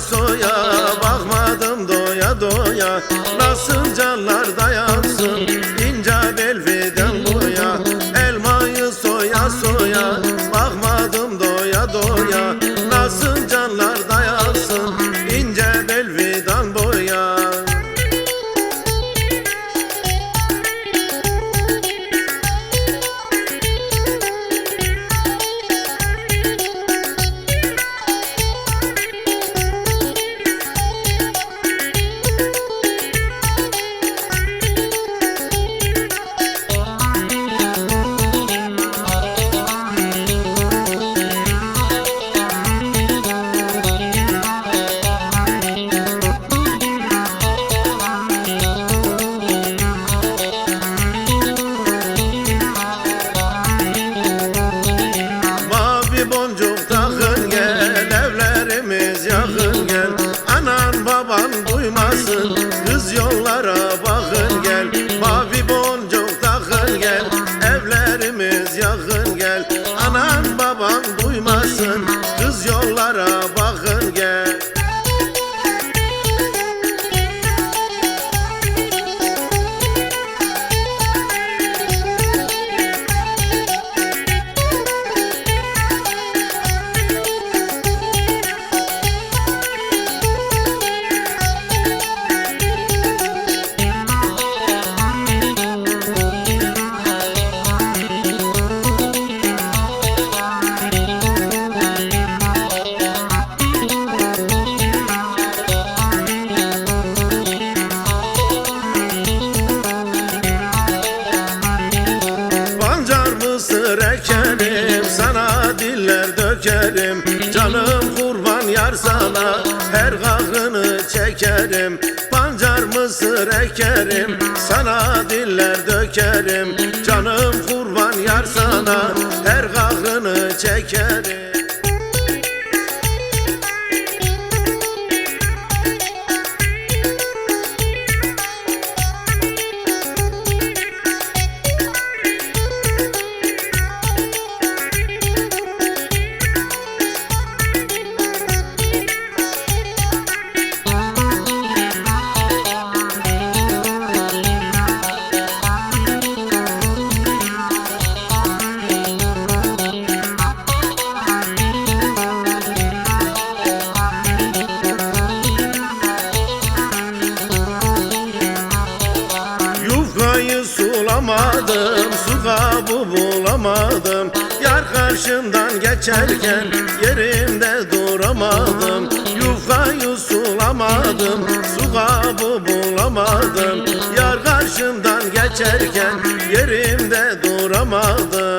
soya Bakmadım doya doya. Nasıl canlar dayansın? Sana Her gakını çekerim. Pancar mısır ekerim Sana diller dökerim. Canım kurban yar sana Her gakını çekerim sulamadım, su kabı bulamadım. Yar karşımdan geçerken yerimde duramadım. Yufkayı sulamadım, su kabı bulamadım. Yar karşımdan geçerken yerimde duramadım